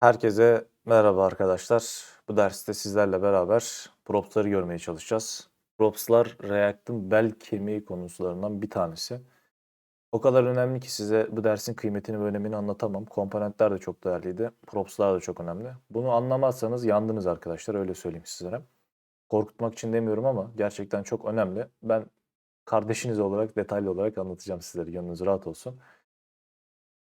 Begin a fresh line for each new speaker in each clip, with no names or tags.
Herkese merhaba arkadaşlar. Bu derste sizlerle beraber props'ları görmeye çalışacağız. Props'lar React'ın bel kemiği konularından bir tanesi. O kadar önemli ki size bu dersin kıymetini ve önemini anlatamam. Komponentler de çok değerliydi. Props'lar da çok önemli. Bunu anlamazsanız yandınız arkadaşlar öyle söyleyeyim sizlere. Korkutmak için demiyorum ama gerçekten çok önemli. Ben kardeşiniz olarak detaylı olarak anlatacağım sizlere. Gönlünüz rahat olsun.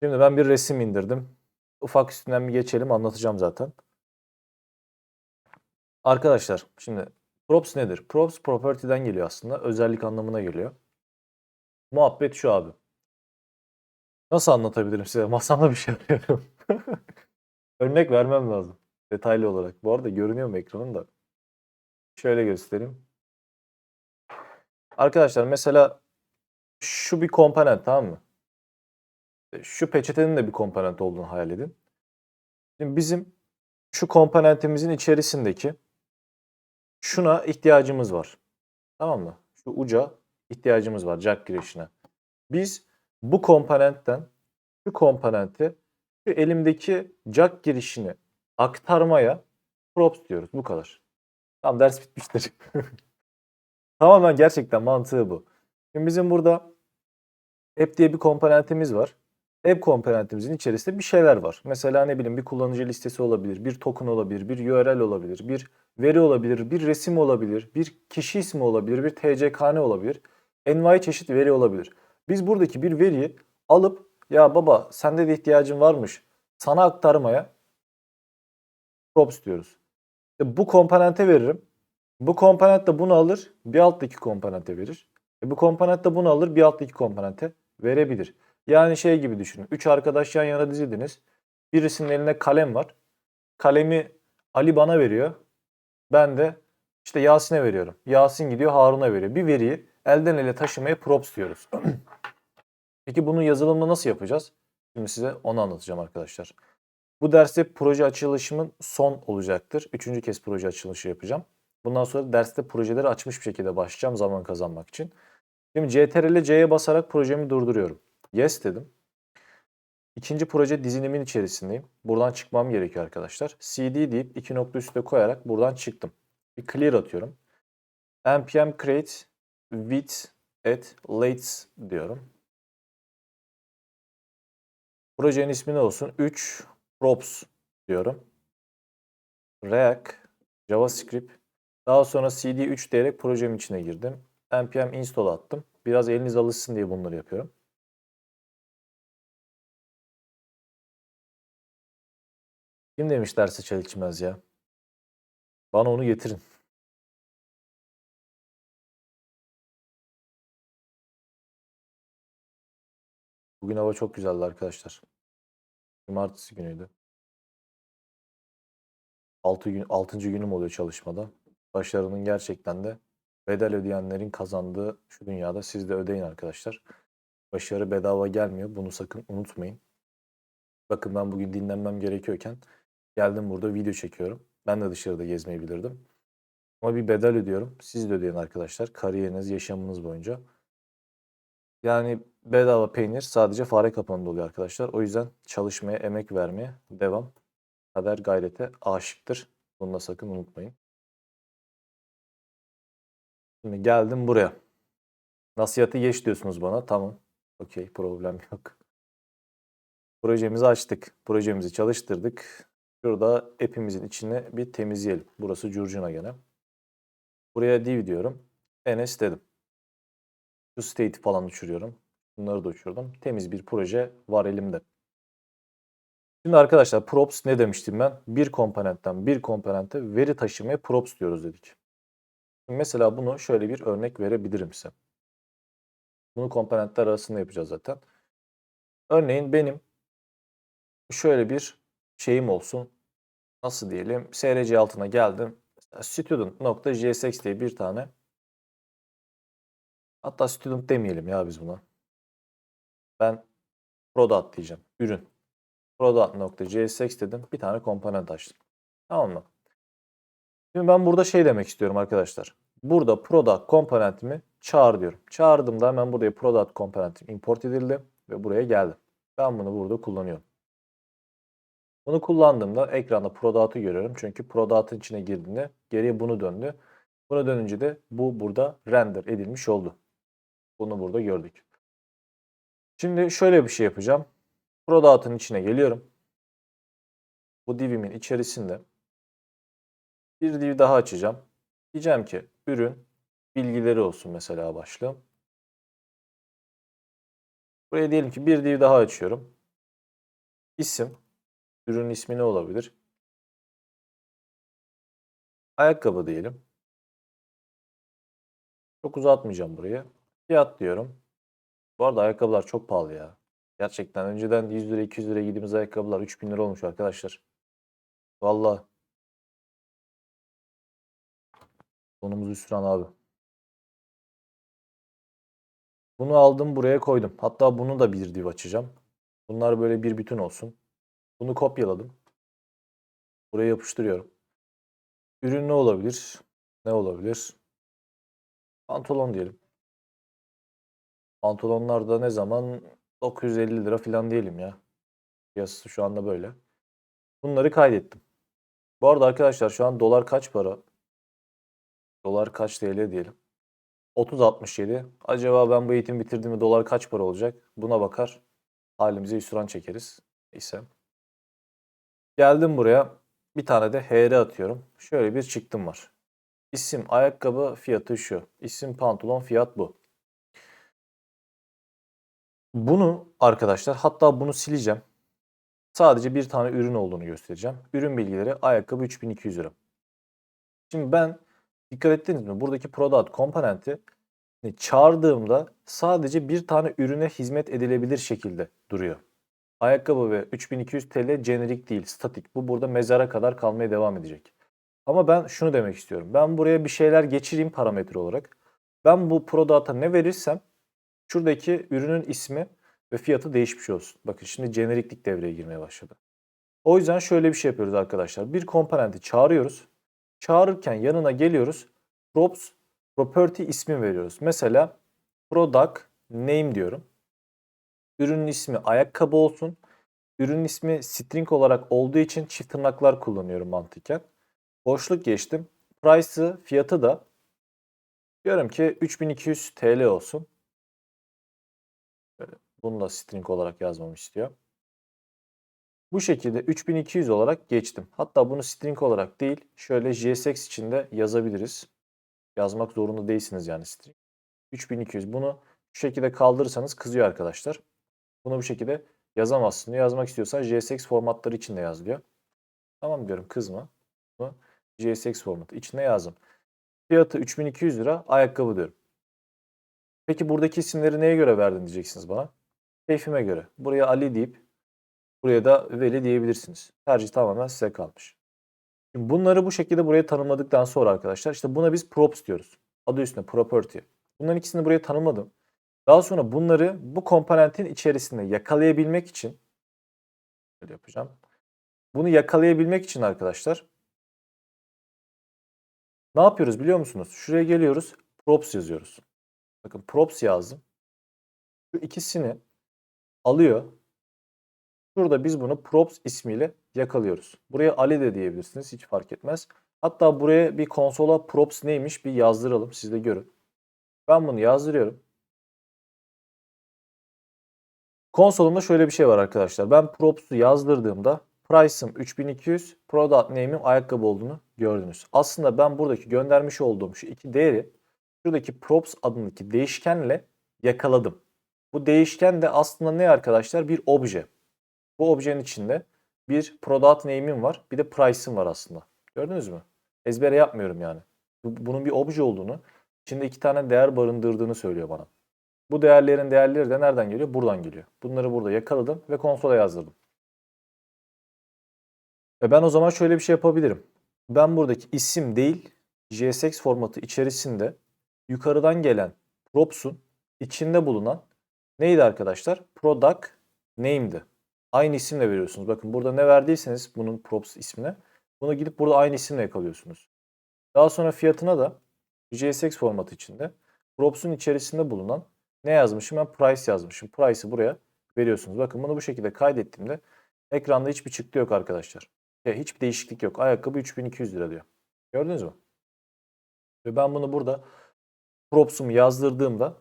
Şimdi ben bir resim indirdim. Ufak üstünden bir geçelim anlatacağım zaten. Arkadaşlar şimdi props nedir? Props property'den geliyor aslında. Özellik anlamına geliyor. Muhabbet şu abi. Nasıl anlatabilirim size? Masamda bir şey arıyorum. Örnek vermem lazım. Detaylı olarak. Bu arada görünüyor mu ekranın Şöyle göstereyim. Arkadaşlar mesela şu bir komponent tamam mı? Şu peçetenin de bir komponent olduğunu hayal edin. Şimdi bizim şu komponentimizin içerisindeki şuna ihtiyacımız var. Tamam mı? Şu uca ihtiyacımız var jack girişine. Biz bu komponentten şu komponenti şu elimdeki jack girişini aktarmaya props diyoruz. Bu kadar. Tamam ders bitmiştir. Tamamen gerçekten mantığı bu. Şimdi bizim burada app diye bir komponentimiz var app komponentimizin içerisinde bir şeyler var. Mesela ne bileyim bir kullanıcı listesi olabilir, bir token olabilir, bir URL olabilir, bir veri olabilir, bir resim olabilir, bir kişi ismi olabilir, bir TCKN olabilir. Envai çeşit veri olabilir. Biz buradaki bir veriyi alıp ya baba sende de ihtiyacın varmış sana aktarmaya props diyoruz. E bu komponente veririm. Bu komponent de bunu alır bir alttaki komponente verir. E bu komponent de bunu alır bir alttaki komponente verebilir. Yani şey gibi düşünün. Üç arkadaş yan yana dizildiniz. Birisinin elinde kalem var. Kalemi Ali bana veriyor. Ben de işte Yasin'e veriyorum. Yasin gidiyor Harun'a veriyor. Bir veriyi elden ele taşımaya props diyoruz. Peki bunun yazılımını nasıl yapacağız? Şimdi size onu anlatacağım arkadaşlar. Bu derste proje açılışımın son olacaktır. Üçüncü kez proje açılışı yapacağım. Bundan sonra derste projeleri açmış bir şekilde başlayacağım zaman kazanmak için. Şimdi CTRL C'ye basarak projemi durduruyorum. Yes dedim. İkinci proje dizinimin içerisindeyim. Buradan çıkmam gerekiyor arkadaşlar. CD deyip iki nokta üstte koyarak buradan çıktım. Bir clear atıyorum. npm create with at lates diyorum. Projenin ismi ne olsun? 3 props diyorum. React, JavaScript. Daha sonra cd3 diyerek projemin içine girdim. npm install attım. Biraz eliniz alışsın diye bunları yapıyorum. Kim demiş derse çay içmez ya? Bana onu getirin. Bugün hava çok güzeldi arkadaşlar. Cumartesi günüydü. 6 gün 6. günüm oluyor çalışmada. Başarının gerçekten de bedel ödeyenlerin kazandığı şu dünyada siz de ödeyin arkadaşlar. Başarı bedava gelmiyor. Bunu sakın unutmayın. Bakın ben bugün dinlenmem gerekiyorken Geldim burada video çekiyorum. Ben de dışarıda gezmeyi bilirdim. Ama bir bedel ödüyorum. Siz de ödeyin arkadaşlar. Kariyeriniz, yaşamınız boyunca. Yani bedava peynir sadece fare kapanında oluyor arkadaşlar. O yüzden çalışmaya, emek vermeye devam. Kader gayrete aşıktır. Bunu da sakın unutmayın. Şimdi geldim buraya. Nasihatı geç diyorsunuz bana. Tamam. Okey problem yok. Projemizi açtık. Projemizi çalıştırdık. Şurada app'imizin içine bir temizleyelim. Burası curcuna gene. Buraya div diyorum. ns dedim. Şu state'i falan uçuruyorum. Bunları da uçurdum. Temiz bir proje var elimde. Şimdi arkadaşlar props ne demiştim ben? Bir komponentten bir komponente veri taşımaya props diyoruz dedik. Şimdi mesela bunu şöyle bir örnek verebilirim size. Bunu komponentler arasında yapacağız zaten. Örneğin benim şöyle bir şeyim olsun. Nasıl diyelim? SRC altına geldim. Student.jsx diye bir tane. Hatta student demeyelim ya biz buna. Ben product diyeceğim. Ürün. Product.jsx dedim. Bir tane komponent açtım. Tamam mı? Şimdi ben burada şey demek istiyorum arkadaşlar. Burada product komponentimi çağır diyorum. Çağırdığımda hemen buraya product komponentim import edildi ve buraya geldi. Ben bunu burada kullanıyorum. Bunu kullandığımda ekranda Prodat'ı görüyorum. Çünkü Prodat'ın içine girdiğinde geriye bunu döndü. Bunu dönünce de bu burada render edilmiş oldu. Bunu burada gördük. Şimdi şöyle bir şey yapacağım. Prodat'ın içine geliyorum. Bu divimin içerisinde bir div daha açacağım. Diyeceğim ki ürün bilgileri olsun mesela başlığım. Buraya diyelim ki bir div daha açıyorum. İsim. Ürün ismi ne olabilir? Ayakkabı diyelim. Çok uzatmayacağım burayı. Fiyat diyorum. Bu arada ayakkabılar çok pahalı ya. Gerçekten önceden 100 lira 200 liraya giydiğimiz ayakkabılar 3000 lira olmuş arkadaşlar. Vallahi. Sonumuz hüsran abi. Bunu aldım buraya koydum. Hatta bunu da bir div açacağım. Bunlar böyle bir bütün olsun. Bunu kopyaladım. Buraya yapıştırıyorum. Ürün ne olabilir? Ne olabilir? Pantolon diyelim. Pantolonlar da ne zaman 950 lira falan diyelim ya. Piyasası şu anda böyle. Bunları kaydettim. Bu arada arkadaşlar şu an dolar kaç para? Dolar kaç TL diyelim. 30.67. Acaba ben bu eğitim bitirdiğimde dolar kaç para olacak? Buna bakar. Halimize hüsran çekeriz. Neyse. Geldim buraya. Bir tane de HR atıyorum. Şöyle bir çıktım var. İsim ayakkabı fiyatı şu. İsim pantolon fiyat bu. Bunu arkadaşlar hatta bunu sileceğim. Sadece bir tane ürün olduğunu göstereceğim. Ürün bilgileri ayakkabı 3200 lira. Şimdi ben dikkat ettiniz mi? Buradaki product komponenti hani çağırdığımda sadece bir tane ürüne hizmet edilebilir şekilde duruyor. Ayakkabı ve 3200 TL jenerik değil, statik. Bu burada mezara kadar kalmaya devam edecek. Ama ben şunu demek istiyorum. Ben buraya bir şeyler geçireyim parametre olarak. Ben bu product'a ne verirsem şuradaki ürünün ismi ve fiyatı değişmiş olsun. Bakın şimdi jeneriklik devreye girmeye başladı. O yüzden şöyle bir şey yapıyoruz arkadaşlar. Bir komponenti çağırıyoruz. Çağırırken yanına geliyoruz. Props property ismi veriyoruz. Mesela product name diyorum. Ürünün ismi ayakkabı olsun. Ürünün ismi string olarak olduğu için çift tırnaklar kullanıyorum mantıken. Boşluk geçtim. Price'ı, fiyatı da diyorum ki 3200 TL olsun. Bunu da string olarak yazmamı istiyor. Bu şekilde 3200 olarak geçtim. Hatta bunu string olarak değil, şöyle JSX içinde yazabiliriz. Yazmak zorunda değilsiniz yani string. 3200. Bunu şu şekilde kaldırırsanız kızıyor arkadaşlar. Bunu bu şekilde yazamazsın diyor. Yazmak istiyorsan JSX formatları içinde yaz diyor. Tamam diyorum kızma. Bunu JSX formatı içinde yazdım. Fiyatı 3200 lira ayakkabı diyorum. Peki buradaki isimleri neye göre verdin diyeceksiniz bana. Keyfime göre. Buraya Ali deyip buraya da Veli diyebilirsiniz. Tercih tamamen size kalmış. Şimdi bunları bu şekilde buraya tanımladıktan sonra arkadaşlar işte buna biz props diyoruz. Adı üstünde property. Bunların ikisini buraya tanımladım. Daha sonra bunları bu komponentin içerisinde yakalayabilmek için şöyle yapacağım. Bunu yakalayabilmek için arkadaşlar ne yapıyoruz biliyor musunuz? Şuraya geliyoruz. Props yazıyoruz. Bakın props yazdım. Şu ikisini alıyor. Şurada biz bunu props ismiyle yakalıyoruz. Buraya Ali de diyebilirsiniz. Hiç fark etmez. Hatta buraya bir konsola props neymiş bir yazdıralım. Siz de görün. Ben bunu yazdırıyorum. Konsolumda şöyle bir şey var arkadaşlar. Ben props'u yazdırdığımda price'ım 3200, product name'im ayakkabı olduğunu gördünüz. Aslında ben buradaki göndermiş olduğum şu iki değeri şuradaki props adındaki değişkenle yakaladım. Bu değişken de aslında ne arkadaşlar? Bir obje. Bu objenin içinde bir product name'im var, bir de price'ım var aslında. Gördünüz mü? Ezbere yapmıyorum yani. Bunun bir obje olduğunu, içinde iki tane değer barındırdığını söylüyor bana. Bu değerlerin değerleri de nereden geliyor? Buradan geliyor. Bunları burada yakaladım ve konsola yazdırdım. Ve ben o zaman şöyle bir şey yapabilirim. Ben buradaki isim değil, JSX formatı içerisinde yukarıdan gelen props'un içinde bulunan neydi arkadaşlar? Product name'di. Aynı isimle veriyorsunuz. Bakın burada ne verdiyseniz bunun props ismine bunu gidip burada aynı isimle yakalıyorsunuz. Daha sonra fiyatına da JSX formatı içinde props'un içerisinde bulunan ne yazmışım? Ben price yazmışım. Price'ı buraya veriyorsunuz. Bakın bunu bu şekilde kaydettiğimde Ekranda hiçbir çıktı yok arkadaşlar. E, hiçbir değişiklik yok. Ayakkabı 3200 lira diyor. Gördünüz mü? Ve ben bunu burada props'umu yazdırdığımda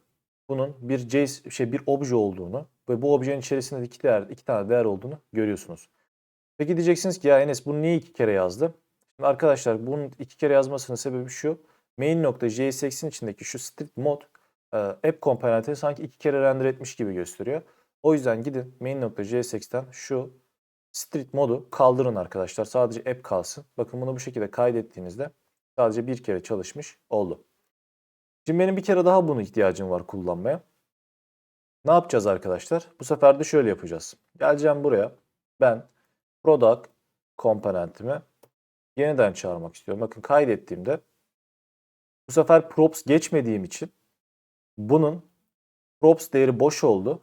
bunun bir JS, şey bir obje olduğunu ve bu objenin içerisinde iki, değer, iki tane değer olduğunu görüyorsunuz. Peki diyeceksiniz ki ya Enes bunu niye iki kere yazdı? Şimdi arkadaşlar bunun iki kere yazmasının sebebi şu. Main.jsx'in içindeki şu strict mod e, app komponentini sanki iki kere render etmiş gibi gösteriyor. O yüzden gidin main.jsx'ten şu strict modu kaldırın arkadaşlar. Sadece app kalsın. Bakın bunu bu şekilde kaydettiğinizde sadece bir kere çalışmış oldu. Şimdi benim bir kere daha bunu ihtiyacım var kullanmaya. Ne yapacağız arkadaşlar? Bu sefer de şöyle yapacağız. Geleceğim buraya. Ben product komponentimi yeniden çağırmak istiyorum. Bakın kaydettiğimde bu sefer props geçmediğim için bunun props değeri boş oldu.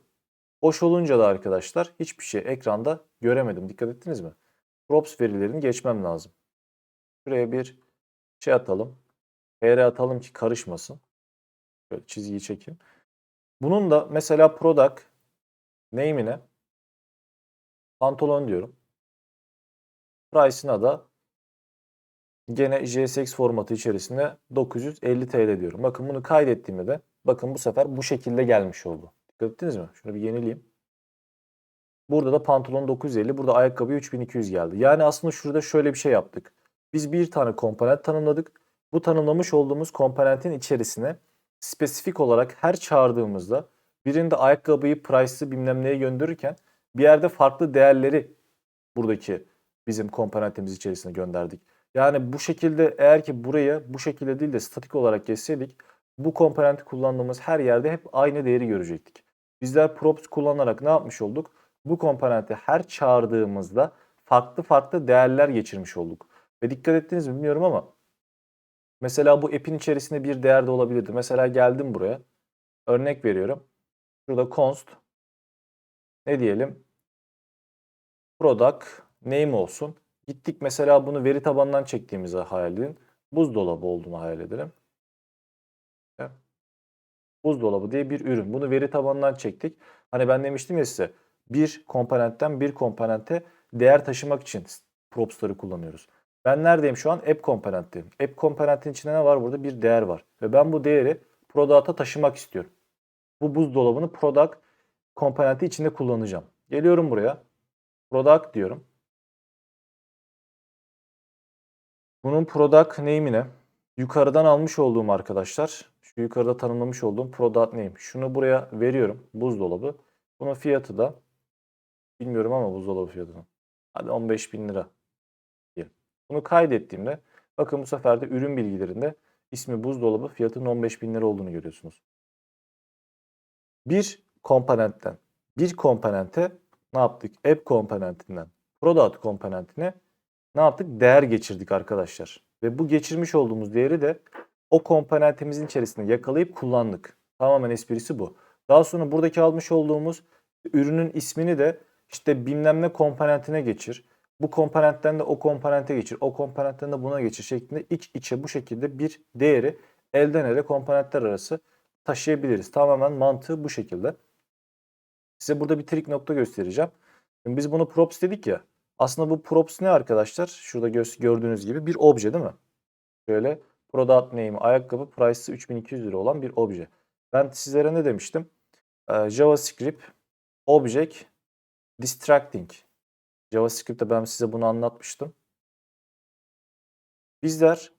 Boş olunca da arkadaşlar hiçbir şey ekranda göremedim. Dikkat ettiniz mi? Props verilerini geçmem lazım. Şuraya bir şey atalım. PR atalım ki karışmasın. Şöyle çizgiyi çekeyim. Bunun da mesela product name'ine pantolon diyorum. Price'ına da gene JSX formatı içerisinde 950 TL diyorum. Bakın bunu kaydettiğimde de bakın bu sefer bu şekilde gelmiş oldu. Dikkat ettiniz mi? Şunu bir yenileyim. Burada da pantolon 950, burada ayakkabı 3200 geldi. Yani aslında şurada şöyle bir şey yaptık. Biz bir tane komponent tanımladık. Bu tanımlamış olduğumuz komponentin içerisine spesifik olarak her çağırdığımızda birinde ayakkabıyı, price'ı bilmem neye gönderirken bir yerde farklı değerleri buradaki bizim komponentimiz içerisine gönderdik. Yani bu şekilde eğer ki buraya bu şekilde değil de statik olarak geçseydik bu komponenti kullandığımız her yerde hep aynı değeri görecektik. Bizler props kullanarak ne yapmış olduk? Bu komponenti her çağırdığımızda farklı farklı değerler geçirmiş olduk. Ve dikkat ettiniz mi bilmiyorum ama mesela bu app'in içerisinde bir değer de olabilirdi. Mesela geldim buraya. Örnek veriyorum. Şurada const ne diyelim? Product name olsun. Gittik mesela bunu veri tabanından çektiğimizi hayal edin. Buzdolabı olduğunu hayal edelim. Buzdolabı diye bir ürün. Bunu veri tabanından çektik. Hani ben demiştim ya size bir komponentten bir komponente değer taşımak için props'ları kullanıyoruz. Ben neredeyim şu an? App komponentteyim. App komponentin içinde ne var? Burada bir değer var. Ve ben bu değeri product'a taşımak istiyorum. Bu buzdolabını product komponenti içinde kullanacağım. Geliyorum buraya. Product diyorum. Bunun product name'ine yukarıdan almış olduğum arkadaşlar, yukarıda tanımlamış olduğum product name. Şunu buraya veriyorum. Buzdolabı. Bunun fiyatı da bilmiyorum ama buzdolabı fiyatını. Hadi 15 bin lira diyelim. Bunu kaydettiğimde bakın bu sefer de ürün bilgilerinde ismi buzdolabı fiyatının 15 bin lira olduğunu görüyorsunuz. Bir komponentten bir komponente ne yaptık? App komponentinden product komponentine ne yaptık? Değer geçirdik arkadaşlar. Ve bu geçirmiş olduğumuz değeri de o komponentimizin içerisinde yakalayıp kullandık. Tamamen esprisi bu. Daha sonra buradaki almış olduğumuz ürünün ismini de işte bilmem ne komponentine geçir. Bu komponentten de o komponente geçir. O komponentten de buna geçir şeklinde iç içe bu şekilde bir değeri elden ele komponentler arası taşıyabiliriz. Tamamen mantığı bu şekilde. Size burada bir trik nokta göstereceğim. Şimdi biz bunu props dedik ya. Aslında bu props ne arkadaşlar? Şurada gördüğünüz gibi bir obje değil mi? Şöyle product name ayakkabı price'ı 3200 lira olan bir obje. Ben sizlere ne demiştim? Ee, JavaScript object distracting. JavaScript'te ben size bunu anlatmıştım. Bizler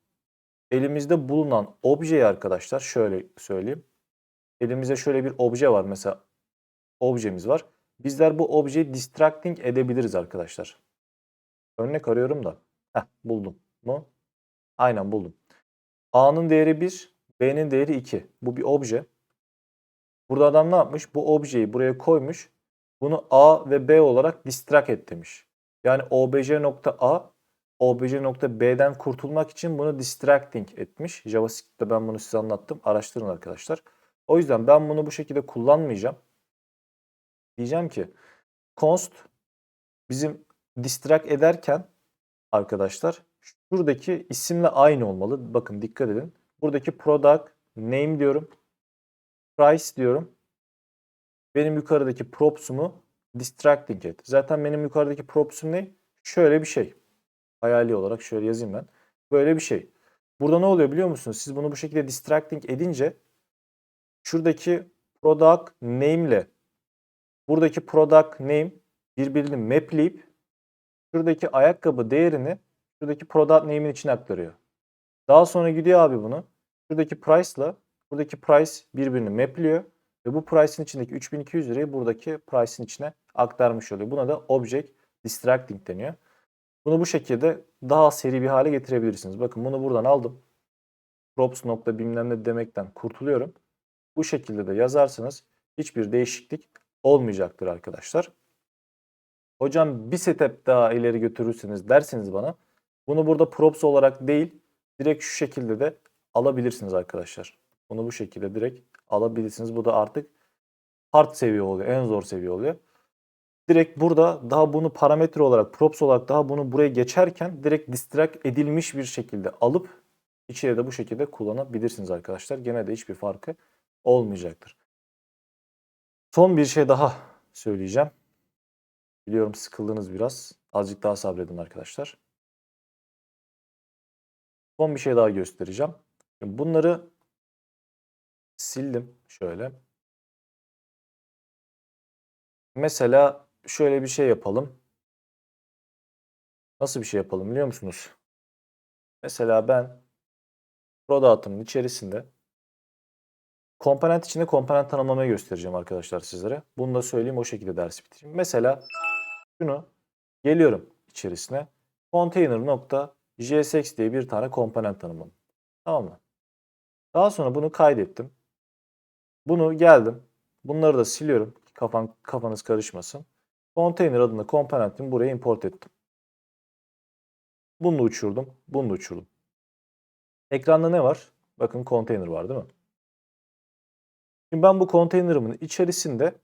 elimizde bulunan objeyi arkadaşlar şöyle söyleyeyim. Elimizde şöyle bir obje var. Mesela objemiz var. Bizler bu objeyi distracting edebiliriz arkadaşlar. Örnek arıyorum da. Heh, buldum mu? Aynen buldum. A'nın değeri 1, B'nin değeri 2. Bu bir obje. Burada adam ne yapmış? Bu objeyi buraya koymuş. Bunu A ve B olarak distract et demiş. Yani obj.a obj.b'den kurtulmak için bunu distracting etmiş. JavaScript'te ben bunu size anlattım. Araştırın arkadaşlar. O yüzden ben bunu bu şekilde kullanmayacağım. Diyeceğim ki const bizim distract ederken arkadaşlar şuradaki isimle aynı olmalı. Bakın dikkat edin. Buradaki product name diyorum. Price diyorum. Benim yukarıdaki props'umu distracting et. Zaten benim yukarıdaki props'um ne? Şöyle bir şey. Hayali olarak şöyle yazayım ben. Böyle bir şey. Burada ne oluyor biliyor musunuz? Siz bunu bu şekilde distracting edince şuradaki product name ile buradaki product name birbirini mapleyip şuradaki ayakkabı değerini şuradaki product name'in içine aktarıyor. Daha sonra gidiyor abi bunu. Şuradaki price ile buradaki price birbirini mapliyor ve bu price'in içindeki 3200 lirayı buradaki price'in içine aktarmış oluyor. Buna da object distracting deniyor. Bunu bu şekilde daha seri bir hale getirebilirsiniz. Bakın bunu buradan aldım. props nokta bilmem ne demekten kurtuluyorum. Bu şekilde de yazarsanız hiçbir değişiklik olmayacaktır arkadaşlar. Hocam bir step daha ileri götürürseniz derseniz bana bunu burada props olarak değil direkt şu şekilde de alabilirsiniz arkadaşlar. Bunu bu şekilde direkt alabilirsiniz. Bu da artık hard seviye oluyor. En zor seviye oluyor. Direkt burada daha bunu parametre olarak props olarak daha bunu buraya geçerken direkt distract edilmiş bir şekilde alıp içeri de bu şekilde kullanabilirsiniz arkadaşlar. Gene de hiçbir farkı olmayacaktır. Son bir şey daha söyleyeceğim. Biliyorum sıkıldınız biraz. Azıcık daha sabredin arkadaşlar. Son bir şey daha göstereceğim. Bunları sildim şöyle. Mesela şöyle bir şey yapalım. Nasıl bir şey yapalım biliyor musunuz? Mesela ben produkt'ımın içerisinde komponent içinde komponent tanımlamayı göstereceğim arkadaşlar sizlere. Bunu da söyleyeyim o şekilde dersi bitireyim. Mesela şunu geliyorum içerisine container.jsx diye bir tane komponent tanımladım. Tamam mı? Daha sonra bunu kaydettim. Bunu geldim. Bunları da siliyorum. Kafan, kafanız karışmasın. Container adında komponentimi buraya import ettim. Bunu uçurdum. Bunu uçurdum. Ekranda ne var? Bakın container var değil mi? Şimdi ben bu container'ımın içerisinde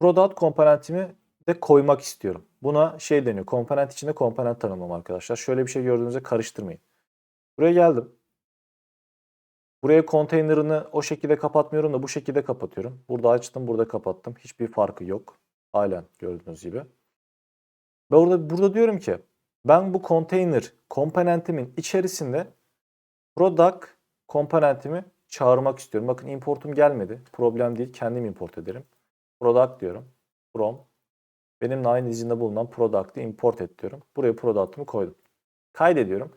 product komponentimi de koymak istiyorum. Buna şey deniyor. Komponent içinde komponent tanımlama arkadaşlar. Şöyle bir şey gördüğünüzde karıştırmayın. Buraya geldim. Buraya konteynerini o şekilde kapatmıyorum da bu şekilde kapatıyorum. Burada açtım, burada kapattım. Hiçbir farkı yok. Halen gördüğünüz gibi. Ve orada burada diyorum ki ben bu konteyner komponentimin içerisinde product komponentimi çağırmak istiyorum. Bakın importum gelmedi. Problem değil. Kendim import ederim. Product diyorum. From. Benimle aynı izinde bulunan product'ı import et diyorum. Buraya product'ımı koydum. Kaydediyorum.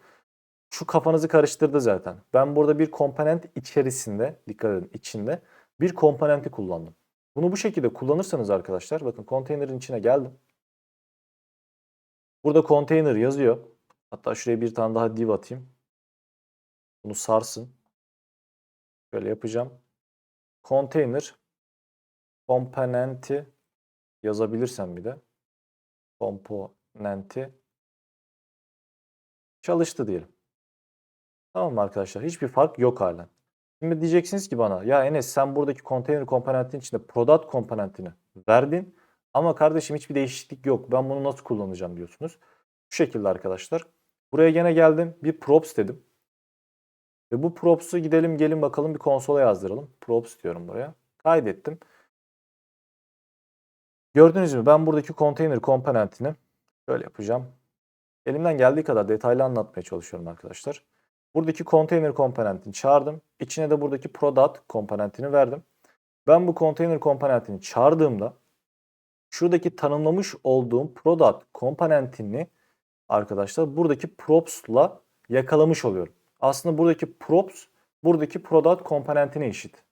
Şu kafanızı karıştırdı zaten. Ben burada bir komponent içerisinde, dikkat edin içinde bir komponenti kullandım. Bunu bu şekilde kullanırsanız arkadaşlar, bakın konteynerin içine geldim. Burada container yazıyor. Hatta şuraya bir tane daha div atayım. Bunu sarsın. Böyle yapacağım. Container komponenti yazabilirsem bir de komponenti çalıştı diyelim. Tamam arkadaşlar? Hiçbir fark yok halen. Şimdi diyeceksiniz ki bana ya Enes sen buradaki container komponentin içinde product komponentini verdin ama kardeşim hiçbir değişiklik yok. Ben bunu nasıl kullanacağım diyorsunuz. Bu şekilde arkadaşlar. Buraya gene geldim. Bir props dedim. Ve bu props'u gidelim gelin bakalım bir konsola yazdıralım. Props diyorum buraya. Kaydettim. Gördünüz mü? Ben buradaki container komponentini şöyle yapacağım. Elimden geldiği kadar detaylı anlatmaya çalışıyorum arkadaşlar. Buradaki container komponentini çağırdım. İçine de buradaki product komponentini verdim. Ben bu container komponentini çağırdığımda şuradaki tanımlamış olduğum product komponentini arkadaşlar buradaki props'la yakalamış oluyorum. Aslında buradaki props buradaki product komponentine eşit.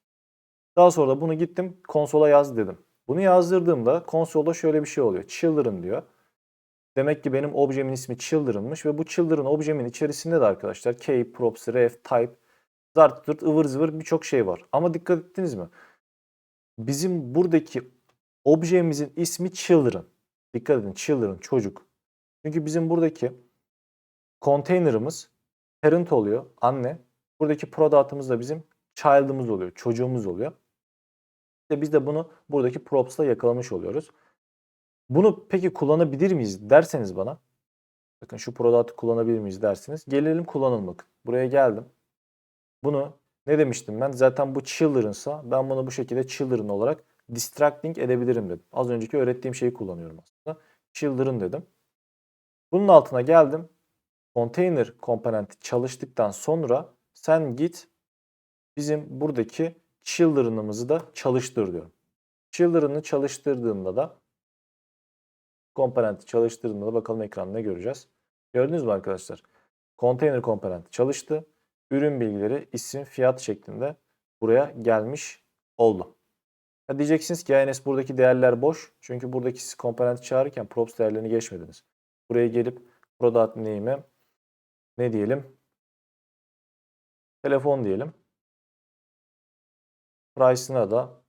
Daha sonra da bunu gittim konsola yaz dedim. Bunu yazdırdığımda konsolda şöyle bir şey oluyor. Children diyor. Demek ki benim objemin ismi Children'mış ve bu Children objemin içerisinde de arkadaşlar key, props, ref, type, zart tırt, ıvır zıvır birçok şey var. Ama dikkat ettiniz mi? Bizim buradaki objemizin ismi Children. Dikkat edin Children çocuk. Çünkü bizim buradaki container'ımız parent oluyor, anne. Buradaki product'ımız da bizim child'ımız oluyor, çocuğumuz oluyor. İşte biz de bunu buradaki props'la yakalamış oluyoruz. Bunu peki kullanabilir miyiz derseniz bana. Bakın şu product'ı kullanabilir miyiz dersiniz. Gelelim kullanalım bakın. Buraya geldim. Bunu ne demiştim ben? Zaten bu children'sa ben bunu bu şekilde children olarak distracting edebilirim dedim. Az önceki öğrettiğim şeyi kullanıyorum aslında. Children dedim. Bunun altına geldim. Container komponenti çalıştıktan sonra sen git bizim buradaki children'ımızı da çalıştır diyorum. Children'ı çalıştırdığında da komponenti çalıştırdığında da bakalım ekranda ne göreceğiz. Gördünüz mü arkadaşlar? Container komponenti çalıştı. Ürün bilgileri isim fiyat şeklinde buraya gelmiş oldu. Ha diyeceksiniz ki ya Enes buradaki değerler boş. Çünkü buradaki siz komponenti çağırırken props değerlerini geçmediniz. Buraya gelip product name'e ne diyelim? Telefon diyelim. Price'ına da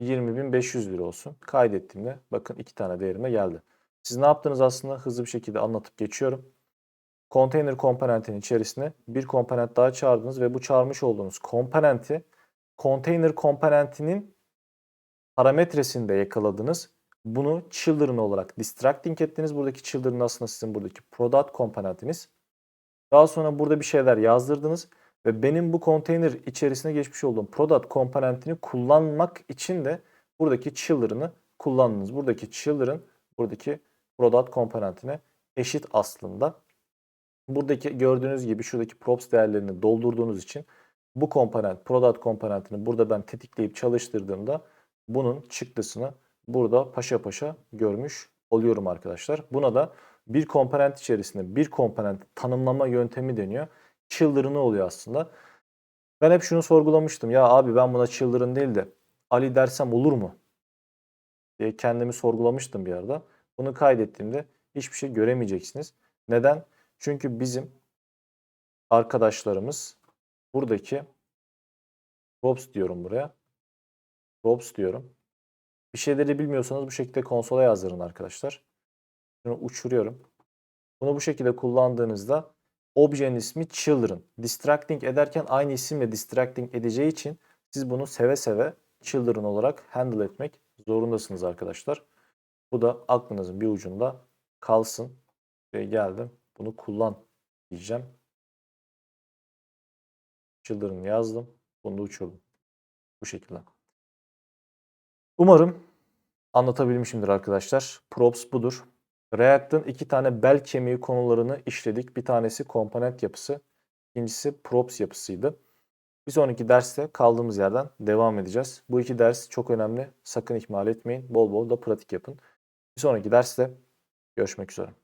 20.500 lira olsun. Kaydettiğimde bakın iki tane değerime geldi. Siz ne yaptınız aslında hızlı bir şekilde anlatıp geçiyorum. Container komponentinin içerisine bir komponent daha çağırdınız ve bu çağırmış olduğunuz komponenti container komponentinin parametresinde yakaladınız. Bunu children olarak distracting ettiniz. Buradaki children aslında sizin buradaki product komponentiniz. Daha sonra burada bir şeyler yazdırdınız ve benim bu container içerisine geçmiş olduğum product komponentini kullanmak için de buradaki children'ı kullandınız. Buradaki children buradaki product komponentine eşit aslında. Buradaki gördüğünüz gibi şuradaki props değerlerini doldurduğunuz için bu komponent, product komponentini burada ben tetikleyip çalıştırdığımda bunun çıktısını burada paşa paşa görmüş oluyorum arkadaşlar. Buna da bir komponent içerisinde bir komponent tanımlama yöntemi deniyor. Children'ı oluyor aslında. Ben hep şunu sorgulamıştım. Ya abi ben buna children değil de Ali dersem olur mu? diye kendimi sorgulamıştım bir arada. Bunu kaydettiğimde hiçbir şey göremeyeceksiniz. Neden? Çünkü bizim arkadaşlarımız buradaki props diyorum buraya. Props diyorum. Bir şeyleri bilmiyorsanız bu şekilde konsola yazdırın arkadaşlar. Şunu uçuruyorum. Bunu bu şekilde kullandığınızda objenin ismi children. Distracting ederken aynı isimle distracting edeceği için siz bunu seve seve children olarak handle etmek zorundasınız arkadaşlar. Bu da aklınızın bir ucunda kalsın. Ve geldim. Bunu kullan diyeceğim. Children yazdım. Bunu da uçurdum. Bu şekilde. Umarım anlatabilmişimdir arkadaşlar. Props budur. React'ın iki tane bel kemiği konularını işledik. Bir tanesi komponent yapısı, ikincisi props yapısıydı. Bir sonraki derste kaldığımız yerden devam edeceğiz. Bu iki ders çok önemli. Sakın ihmal etmeyin. Bol bol da pratik yapın. Bir sonraki derste görüşmek üzere.